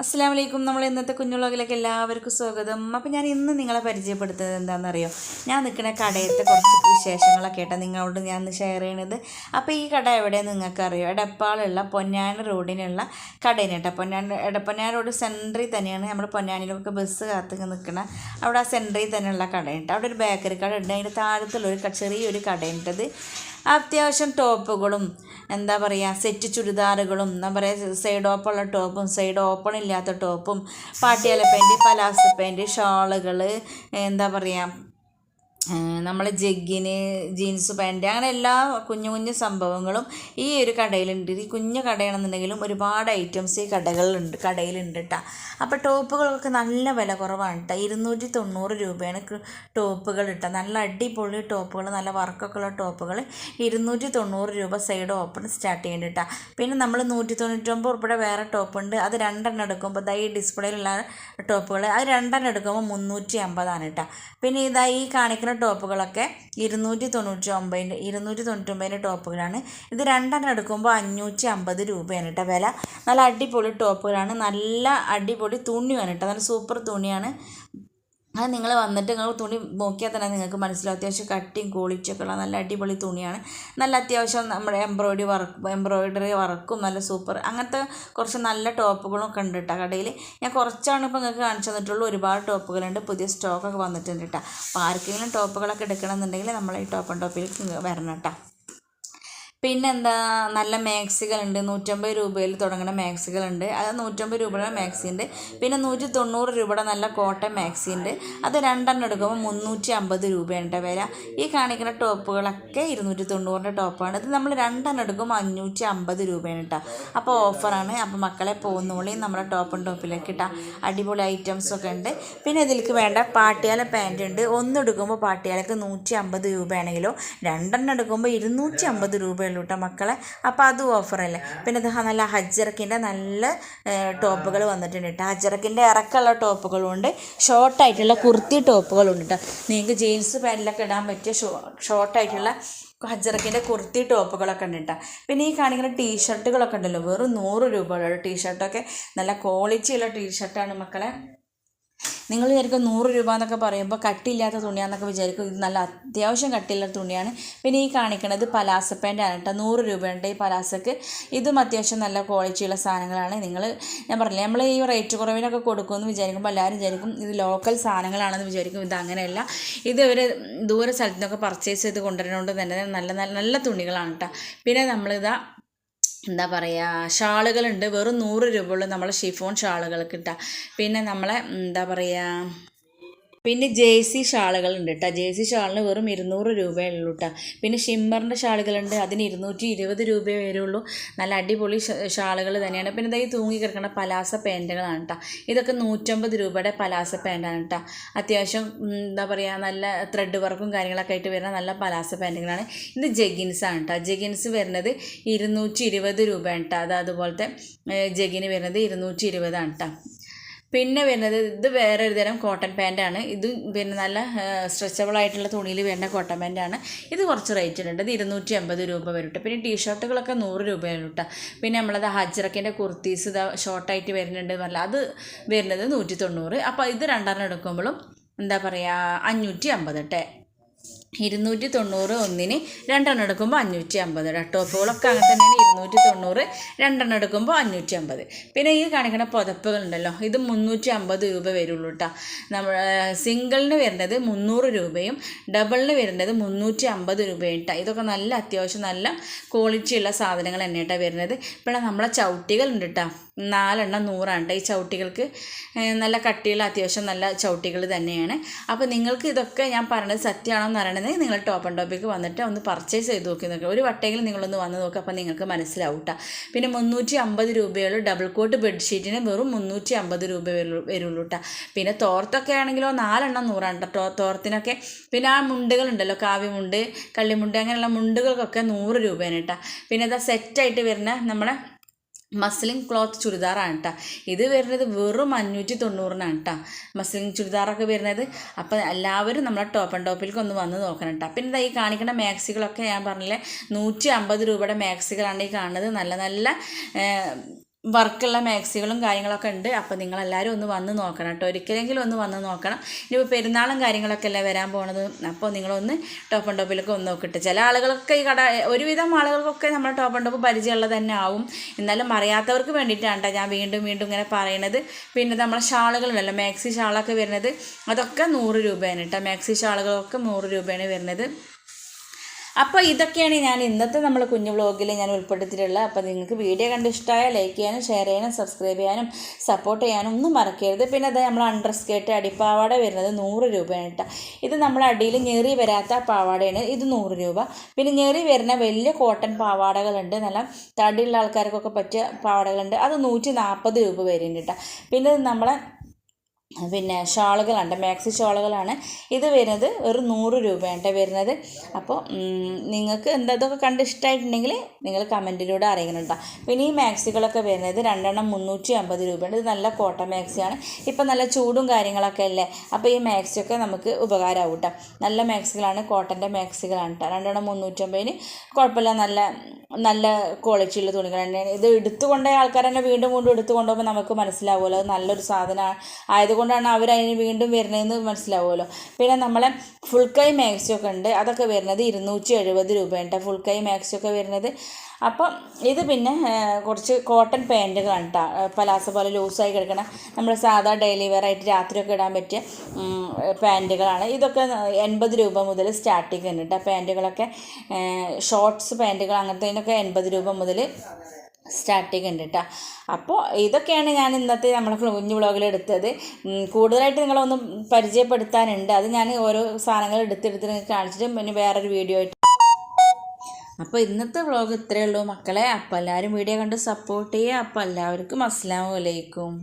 അസ്സാം വലൈക്കും നമ്മൾ ഇന്നത്തെ കുഞ്ഞുളകിലേക്ക് എല്ലാവർക്കും സ്വാഗതം. അപ്പോൾ ഞാൻ ഇന്ന് നിങ്ങളെ പരിചയപ്പെടുത്തുന്നത് എന്താണെന്നറിയോ? ഞാൻ നിൽക്കുന്ന കടയത്തെ കുറച്ച് വിശേഷങ്ങളൊക്കെ ആയിട്ടാണ് നിങ്ങളോട് ഞാൻ ഷെയർ ചെയ്യണത്. അപ്പോൾ ഈ കട എവിടെയെന്ന് നിങ്ങൾക്കറിയോ? എടപ്പാളുള്ള പൊന്നാനി റോഡിനുള്ള കടയാണ് കേട്ടോ. പൊന്നാനി എടപ്പൊന്നാനി റോഡ് സെൻട്രിൽ തന്നെയാണ് നമ്മൾ പൊന്നാനിയിലൊക്കെ ബസ് കാത്ത് നിൽക്കുന്ന അവിടെ ആ സെന്ററിൽ തന്നെയുള്ള കടയുണ്ട് അവിടെ ഒരു ബേക്കറി കട ഉണ്ട് അതിന്റെ താഴത്തുള്ളൊരു ചെറിയൊരു കടയുണ്ടത് അത്യാവശ്യം ടോപ്പുകളും എന്താ പറയുക സെറ്റ് ചുരിദാറുകളും എന്താ പറയുക സൈഡ് ഓപ്പുള്ള ടോപ്പും സൈഡ് ഓപ്പൺ ഇല്ലാത്ത ടോപ്പും പാട്ടിയാല പാന്റ് പലാസ പാന്റ് ഷാളുകൾ എന്താ പറയുക നമ്മൾ ജഗ്ഗിന് ജീൻസ് പാന്റ് അങ്ങനെ എല്ലാ കുഞ്ഞു കുഞ്ഞു സംഭവങ്ങളും ഈ ഒരു കടയിലുണ്ട്. ഈ കുഞ്ഞു കടയാണെന്നുണ്ടെങ്കിലും ഒരുപാട് ഐറ്റംസ് ഈ കടകളിലുണ്ട് കടയിലുണ്ട് കേട്ടോ അപ്പോൾ ടോപ്പുകളൊക്കെ നല്ല വില കുറവാണ് കേട്ടോ ഇരുന്നൂറ്റി തൊണ്ണൂറ് രൂപയാണ് ടോപ്പുകൾ ഇട്ട നല്ല അടിപൊളി ടോപ്പുകൾ നല്ല വർക്കൊക്കെ ഉള്ള ടോപ്പുകൾ ഇരുന്നൂറ്റി തൊണ്ണൂറ് രൂപ സൈഡ് ഓപ്പൺ സ്റ്റാർട്ട് ചെയ്യുന്നുണ്ട് കേട്ടോ പിന്നെ നമ്മൾ നൂറ്റി തൊണ്ണൂറ്റൊമ്പത് ഉൾപ്പെടെ വേറെ ടോപ്പുണ്ട്. അത് രണ്ടെണ്ണം എടുക്കുമ്പോൾ ദാ ഈ ഡിസ്പ്ലേയിലുള്ള ടോപ്പുകൾ അത് രണ്ടെണ്ണം എടുക്കുമ്പോൾ മുന്നൂറ്റി അമ്പതാണ് കേട്ടോ പിന്നെ ഇതാ ഈ കാണിക്കുന്ന ടോപ്പുകളൊക്കെ ഇരുന്നൂറ്റി തൊണ്ണൂറ്റി ഒമ്പതിന്റെ ഇരുന്നൂറ്റി തൊണ്ണൂറ്റി ഒമ്പതിന്റെ ടോപ്പുകളാണ്. ഇത് രണ്ടെണ്ണം എടുക്കുമ്പോൾ അഞ്ഞൂറ്റി അമ്പത് രൂപയാണ് കേട്ടോ വില. നല്ല അടിപൊളി ടോപ്പുകളാണ്. നല്ല അടിപൊളി തുണിയാണ് കേട്ടോ. നല്ല സൂപ്പർ തുണിയാണ്. അത് നിങ്ങൾ വന്നിട്ട് നിങ്ങൾ തുണി നോക്കിയാൽ തന്നെ നിങ്ങൾക്ക് മനസ്സിലാവും. അത്യാവശ്യം കട്ടിയും ക്വാളിറ്റി ഒക്കെ ഉള്ള നല്ല അടിപൊളി തുണിയാണ്. നല്ല അത്യാവശ്യം നമ്മുടെ എംബ്രോയിഡറി വർക്ക് എംബ്രോയിഡറി വർക്കും നല്ല സൂപ്പർ. അങ്ങനത്തെ കുറച്ച് നല്ല ടോപ്പുകളും ഒക്കെ ഉണ്ട് കേട്ടോ കടയിൽ. ഞാൻ കുറച്ചാണ് ഇപ്പോൾ നിങ്ങൾക്ക് കാണിച്ചു തന്നിട്ടുള്ളൂ. ഒരുപാട് ടോപ്പുകളുണ്ട്. പുതിയ സ്റ്റോക്കൊക്കെ വന്നിട്ടുണ്ട് കേട്ടോ അപ്പോൾ ആർക്കെങ്കിലും ടോപ്പുകളൊക്കെ എടുക്കണമെന്നുണ്ടെങ്കിൽ നമ്മൾ ഈ ടോപ്പ് ആൻഡ് ടോപ്പിലേക്ക് വരണം കേട്ടോ പിന്നെന്താ നല്ല മാക്സികളുണ്ട്. നൂറ്റമ്പത് രൂപയിൽ തുടങ്ങുന്ന മാക്സികളുണ്ട്. അത് നൂറ്റമ്പത് രൂപയുടെ മാക്സി ഉണ്ട് പിന്നെ നൂറ്റി തൊണ്ണൂറ് രൂപയുടെ നല്ല കോട്ടൺ മാക്സി ഉണ്ട് അത് രണ്ടെണ്ണം എടുക്കുമ്പോൾ മുന്നൂറ്റി അമ്പത് രൂപയാണ് കേട്ടോ വില. ഈ കാണിക്കുന്ന ടോപ്പുകളൊക്കെ ഇരുന്നൂറ്റി തൊണ്ണൂറിന്റെ ടോപ്പാണ്. ഇത് നമ്മൾ രണ്ടെണ്ണം എടുക്കുമ്പോൾ അഞ്ഞൂറ്റി അമ്പത് രൂപയാണ് കേട്ടോ അപ്പോൾ ഓഫറാണ്. അപ്പോൾ മക്കളെ പോകുന്നോളി നമ്മുടെ ടോപ്പ് ടോപ്പിലേക്ക് ഇട്ടാ അടിപൊളി ഐറ്റംസൊക്കെ ഉണ്ട്. പിന്നെ ഇതിലേക്ക് വേണ്ട പാട്ടിയാല പാന്റ് ഉണ്ട്. ഒന്നെടുക്കുമ്പോൾ പാട്ടിയാലക്ക് നൂറ്റി അമ്പത് രൂപയാണെങ്കിലോ രണ്ടെണ്ണം എടുക്കുമ്പോൾ ഇരുന്നൂറ്റി അമ്പത് രൂപയുള്ളൂ കേട്ടോ മക്കളെ? അപ്പോൾ അതും ഓഫറല്ലേ? പിന്നെ ഇത് നല്ല ഹജ്ജറക്കിന്റെ നല്ല ടോപ്പുകൾ വന്നിട്ടുണ്ട് കേട്ടോ. ഹജ്ജറക്കിന്റെ ഇറക്കമുള്ള ടോപ്പുകളുണ്ട്. ഷോർട്ടായിട്ടുള്ള കുർത്തി ടോപ്പുകളുണ്ട് കേട്ടോ. നിങ്ങൾക്ക് ജീൻസ് പാന്റിലൊക്കെ ഇടാൻ പറ്റിയ ഷോ ഷോർട്ടായിട്ടുള്ള ഹജ്ജറക്കിന്റെ കുർത്തി ടോപ്പുകളൊക്കെ ഉണ്ട് കേട്ടോ. പിന്നെ ഈ കാണിക്കുന്ന ടീഷർട്ടുകളൊക്കെ ഉണ്ടല്ലോ. വെറും നൂറ് രൂപയുള്ള ടീഷർട്ടൊക്കെ. നല്ല ക്വാളിറ്റിയുള്ള ടീഷർട്ടാണ് മക്കളെ. നിങ്ങൾ വിചാരിക്കും നൂറ് രൂപ എന്നൊക്കെ പറയുമ്പോൾ കട്ടിയില്ലാത്ത തുണിയാണെന്നൊക്കെ വിചാരിക്കും. ഇത് നല്ല അത്യാവശ്യം കട്ടിയില്ലാത്ത തുണിയാണ്. പിന്നെ ഈ കാണിക്കുന്നത് പലാസ പാന്റാണ് കേട്ടോ നൂറ് രൂപയുണ്ട് ഈ പലാസക്ക്. ഇതും അത്യാവശ്യം നല്ല ക്വാളിറ്റിയുള്ള സാധനങ്ങളാണ്. നിങ്ങൾ ഞാൻ പറഞ്ഞില്ലേ നമ്മൾ ഈ റേറ്റ് കുറവിനൊക്കെ കൊടുക്കുമെന്ന് വിചാരിക്കുമ്പോൾ എല്ലാവരും വിചാരിക്കും ഇത് ലോക്കൽ സാധനങ്ങളാണെന്ന് വിചാരിക്കും. ഇത് അങ്ങനെയല്ല. ഇത് ഒരു ദൂര സ്ഥലത്തു നിന്നൊക്കെ പർച്ചേസ് ചെയ്ത് കൊണ്ടുവരുന്നതുകൊണ്ട് തന്നെ നല്ല നല്ല നല്ല തുണികളാണ് കേട്ടോ പിന്നെ നമ്മളിതാ എന്താ പറയുക ഷാളുകളുണ്ട്. വെറും നൂറ് രൂപയുള്ളൂ നമ്മളെ ഷിഫോൺ ഷാളുകൾക്ക് കിട്ടുക പിന്നെ നമ്മളെ എന്താ പറയുക പിന്നെ ജേഴ്സി ഷാളുകളുണ്ട് കേട്ടോ ജേഴ്സി ഷാളിന് വെറും ഇരുന്നൂറ് രൂപയേ ഉള്ളൂ കേട്ടോ പിന്നെ ഷിമ്മറിന്റെ ഷാളുകളുണ്ട് അതിന് ഇരുന്നൂറ്റി ഇരുപത് രൂപയേ വരുള്ളൂ. നല്ല അടിപൊളി ഷാളുകൾ തന്നെയാണ്. പിന്നെ ഇതായി തൂങ്ങി കിടക്കുന്ന പലാസ പാന്റുകളാണ് കേട്ടോ ഇതൊക്കെ നൂറ്റമ്പത് രൂപയുടെ പലാസ പാന്റാണ് കേട്ടോ അത്യാവശ്യം എന്താ പറയുക നല്ല ത്രെഡ് വർക്കും കാര്യങ്ങളൊക്കെ ആയിട്ട് വരുന്ന നല്ല പലാസ പാന്റുകളാണ് ഇത് ആണ് കേട്ടോ ജഗിൻസ് വരുന്നത് ഇരുന്നൂറ്റി ഇരുപത് രൂപയാണ് കേട്ടോ അത് അതുപോലത്തെ ജഗിന് വരുന്നത് ഇരുന്നൂറ്റി ഇരുപതാണ് കേട്ടോ പിന്നെ വരുന്നത് ഇത് വേറെ ഒരു തരം കോട്ടൺ പാന്റാണ് ഇത് പിന്നെ നല്ല സ്ട്രെച്ചബിൾ ആയിട്ടുള്ള തുണിയിൽ വരുന്ന കോട്ടൺ പാന്റാണ് ഇത് കുറച്ച് റേറ്റ് ഉണ്ട്. ഇത് ഇരുന്നൂറ്റി അമ്പത് രൂപ വരും പിന്നെ പിന്നെ ടീഷർട്ടുകളൊക്കെ നൂറ് രൂപയാണ് കേട്ടോ പിന്നെ നമ്മളത് ഹജ്രക്കിന്റെ കുർത്തീസ് ഇത് ഷോർട്ടായിട്ട് വരുന്നുണ്ട് എന്നല്ല അത് വരുന്നത് നൂറ്റി തൊണ്ണൂറ് അപ്പോൾ ഇത് രണ്ടെണ്ണം എടുക്കുമ്പോഴും എന്താ പറയുക അഞ്ഞൂറ്റി അമ്പത് കേട്ടെ ഇരുന്നൂറ്റി തൊണ്ണൂറ് ഒന്നിന് രണ്ടെണ്ണം എടുക്കുമ്പോൾ അഞ്ഞൂറ്റി അമ്പത് ടോപ്പുകളൊക്കെ അങ്ങനെ തന്നെയാണ് ഇരുന്നൂറ്റി തൊണ്ണൂറ് രണ്ടെണ്ണം എടുക്കുമ്പോൾ അഞ്ഞൂറ്റി അമ്പത് പിന്നെ ഈ കാണിക്കുന്ന പുതപ്പുകളുണ്ടല്ലോ ഇത് മുന്നൂറ്റി അമ്പത് രൂപ വരുള്ളൂ കേട്ടോ നമ്മൾ സിംഗിളിന് വരുന്നത് മുന്നൂറ് രൂപയും ഡബിളിന് വരുന്നത് മുന്നൂറ്റി അമ്പത് രൂപയും കേട്ടോ ഇതൊക്കെ നല്ല അത്യാവശ്യം നല്ല ക്വാളിറ്റിയുള്ള സാധനങ്ങൾ തന്നെ കേട്ടോ വരുന്നത്. ഇപ്പോഴാണ് നമ്മളെ ചവിട്ടികളുണ്ട് കേട്ടോ നാലെണ്ണം നൂറാണ് ഈ ചവിട്ടികൾക്ക് നല്ല കട്ടിയുള്ള അത്യാവശ്യം നല്ല ചവിട്ടികൾ തന്നെയാണ്. അപ്പോൾ നിങ്ങൾക്ക് ഇതൊക്കെ ഞാൻ പറഞ്ഞത് സത്യമാണോ എന്ന് നിങ്ങൾ ടോപ്പ് ആൻഡ് ടോപ്പിക്ക് വന്നിട്ട് ഒന്ന് പർച്ചേസ് ചെയ്ത് നോക്കി നോക്കുക ഒരു വട്ടെങ്കിലും നിങ്ങളൊന്ന് വന്ന് നോക്കുക അപ്പോൾ നിങ്ങൾക്ക് മനസ്സിലാവും പിന്നെ മുന്നൂറ്റി അമ്പത് രൂപയുള്ള ഡബിൾ കോട്ട് ബെഡ്ഷീറ്റിന് വെറും മുന്നൂറ്റി അമ്പത് രൂപ വരുള്ളൂ കേട്ടോ പിന്നെ തോർത്തൊക്കെ ആണെങ്കിലോ നാലെണ്ണം നൂറാണ് കേട്ടോ തോർത്തിനൊക്കെ. പിന്നെ ആ മുണ്ടുകളുണ്ടല്ലോ കാവ്യമുണ്ട് കള്ളിമുണ്ട് അങ്ങനെയുള്ള മുണ്ടുകൾക്കൊക്കെ നൂറ് രൂപയാണ് കേട്ടോ പിന്നെ അതാ സെറ്റായിട്ട് വരുന്ന നമ്മുടെ മസ്ലിൻ ക്ലോത്ത് ചുരിദാറാണ് കേട്ടോ ഇത് വരുന്നത് വെറും അഞ്ഞൂറ്റി തൊണ്ണൂറിനാണ് കേട്ടോ മസ്ലിൻ ചുരിദാറൊക്കെ വരുന്നത് അപ്പോൾ എല്ലാവരും നമ്മളെ ടോപ്പ് ആൻഡ് ടോപ്പിലേക്ക് ഒന്ന് വന്ന് നോക്കണം കേട്ടോ പിന്നെ ഈ കാണിക്കുന്ന മാക്സികളൊക്കെ ഞാൻ പറഞ്ഞില്ലേ? നൂറ്റി അമ്പത് രൂപയുടെ മാക്സികളാണ് ഈ കാണുന്നത്. നല്ല നല്ല വർക്കുള്ള മാക്സികളും കാര്യങ്ങളൊക്കെ ഉണ്ട്. അപ്പോൾ നിങ്ങളെല്ലാവരും ഒന്ന് വന്ന് നോക്കണം കേട്ടോ. ഒരിക്കലെങ്കിലും ഒന്ന് വന്ന് നോക്കണം. ഇനിയിപ്പോൾ പെരുന്നാളും കാര്യങ്ങളൊക്കെ അല്ലേ വരാൻ പോണത്? അപ്പോൾ നിങ്ങളൊന്ന് ടോപ്പ് ആൻഡ് ടോപ്പിലൊക്കെ ഒന്ന് നോക്കിയിട്ട് ചില ആളുകളൊക്കെ ഈ കട ഒരുവിധം ആളുകൾക്കൊക്കെ നമ്മൾ ടോപ്പ് ആൻഡ് ടോപ്പ് പരിചയമുള്ളത് തന്നെ ആവും. എന്നാലും അറിയാത്തവർക്ക് വേണ്ടിയിട്ടാണ് ട്ടോ ഞാൻ വീണ്ടും വീണ്ടും ഇങ്ങനെ പറയണത്. പിന്നെ നമ്മളെ ഷാളുകളുണ്ടല്ലോ മാക്സി ഷാളൊക്കെ വരുന്നത്. അതൊക്കെ നൂറ് രൂപയാണ് കേട്ടോ. മാക്സി ഷാളുകളൊക്കെ നൂറ് രൂപയാണ് വരുന്നത്. അപ്പോൾ ഇതൊക്കെയാണ് ഞാൻ ഇന്നത്തെ നമ്മൾ കുഞ്ഞു വ്ളോഗിൽ ഞാൻ ഉൾപ്പെടുത്തിയിട്ടുള്ളത്. അപ്പോൾ നിങ്ങൾക്ക് വീഡിയോ കണ്ട് ഇഷ്ടമായാൽ ലൈക്ക് ചെയ്യാനും ഷെയർ ചെയ്യാനും സബ്സ്ക്രൈബ് ചെയ്യാനും സപ്പോർട്ട് ചെയ്യാനും ഒന്നും മറക്കരുത്. പിന്നെ അത് നമ്മൾ അണ്ടർ സ്കേർട്ട് അടിപ്പാവാട വരുന്നത് നൂറ് രൂപയാണ് കേട്ടോ ഇത് നമ്മൾ അടിയിൽ ഞെറി വരാത്ത പാവാടയാണ്. ഇത് നൂറ് രൂപ. പിന്നെ ഞെറി വരുന്ന വലിയ കോട്ടൺ പാവാടകളുണ്ട്. നല്ല തടിയുള്ള ആൾക്കാർക്കൊക്കെ പറ്റിയ പാവാടകളുണ്ട്. അത് നൂറ്റി നാൽപ്പത് രൂപ വരുന്നുണ്ട് കേട്ടോ പിന്നെ നമ്മളെ പിന്നെ ഷാളുകളുണ്ട് മാക്സി ഷാളുകളാണ്. ഇത് വരുന്നത് ഒരു നൂറ് രൂപയാണ് വരുന്നത്. അപ്പോൾ നിങ്ങൾക്ക് എന്താ ഇതൊക്കെ കണ്ട് ഇഷ്ടമായിട്ടുണ്ടെങ്കിൽ നിങ്ങൾ കമന്റിലൂടെ അറിയിക്കണം പിന്നെ ഈ മാക്സികളൊക്കെ വരുന്നത് രണ്ടെണ്ണം മുന്നൂറ്റി അമ്പത് രൂപയാണ്. ഇത് നല്ല കോട്ടൺ മാക്സിയാണ് ഇപ്പം നല്ല ചൂടും കാര്യങ്ങളൊക്കെ അല്ലേ? അപ്പോൾ ഈ മാക്സിയൊക്കെ നമുക്ക് ഉപകാരമാവും കേട്ടോ നല്ല മാക്സികളാണ് കോട്ടന്റെ മാക്സികളാണ് കേട്ടോ രണ്ടെണ്ണം മുന്നൂറ്റമ്പതിന് കുഴപ്പമില്ല. നല്ല നല്ല ക്വാളിറ്റിയുള്ള തുണികൾ തന്നെയാണ്. ഇത് എടുത്തു കൊണ്ടുപോയ ആൾക്കാർ തന്നെ വീണ്ടും വീണ്ടും എടുത്തു കൊണ്ടുപോകുമ്പോൾ നമുക്ക് മനസ്സിലാവുമല്ലോ. നല്ലൊരു സാധനമാണ് ആയതുകൊണ്ടാണ് അവർ അതിന് വീണ്ടും വരുന്നതെന്ന് മനസ്സിലാവുമല്ലോ. പിന്നെ നമ്മളെ ഫുൾ കൈ മാക്സിയൊക്കെ ഉണ്ട്. അതൊക്കെ വരുന്നത് ഇരുന്നൂറ്റി എഴുപത് രൂപയുണ്ട് ഫുൾ കൈ മാക്സിയൊക്കെ വരുന്നത്. അപ്പം ഇത് പിന്നെ കുറച്ച് കോട്ടൺ പാന്റുകളാണ് കേട്ടോ പലാസ പോലെ ലൂസായി കിടക്കണ നമ്മൾ സാധാ ഡെയിലി വെയർ ആയിട്ട് രാത്രിയൊക്കെ ഇടാൻ പറ്റിയ പാന്റുകളാണ് ഇതൊക്കെ എൺപത് രൂപ മുതൽ സ്റ്റാർട്ടിങ് ഉണ്ട് പാന്റുകളൊക്കെ ഷോർട്ട്സ് പാന്റുകൾ അങ്ങനത്തേനൊക്കെ എൺപത് രൂപ മുതൽ സ്റ്റാർട്ടിങ് ഉണ്ട് കേട്ടോ അപ്പോൾ ഇതൊക്കെയാണ് ഞാൻ ഇന്നത്തെ നമ്മളെ കുഞ്ഞു വ്ളോഗിൽ എടുത്തത്. കൂടുതലായിട്ട് നിങ്ങളൊന്ന് പരിചയപ്പെടുത്താനുണ്ട്. അത് ഞാൻ ഓരോ സാധനങ്ങൾ എടുത്തെടുത്ത് നിങ്ങൾക്ക് കാണിച്ചിട്ട് പിന്നെ വേറൊരു വീഡിയോ ആയിട്ട്. അപ്പോൾ ഇന്നത്തെ വ്ളോഗ് ഇത്രയേ ഉള്ളൂ. മക്കളെ അപ്പോൾ എല്ലാവരും വീഡിയോ കണ്ട് സപ്പോർട്ട് ചെയ്യുക. അപ്പോൾ എല്ലാവർക്കും അസ്സാം വലൈക്കും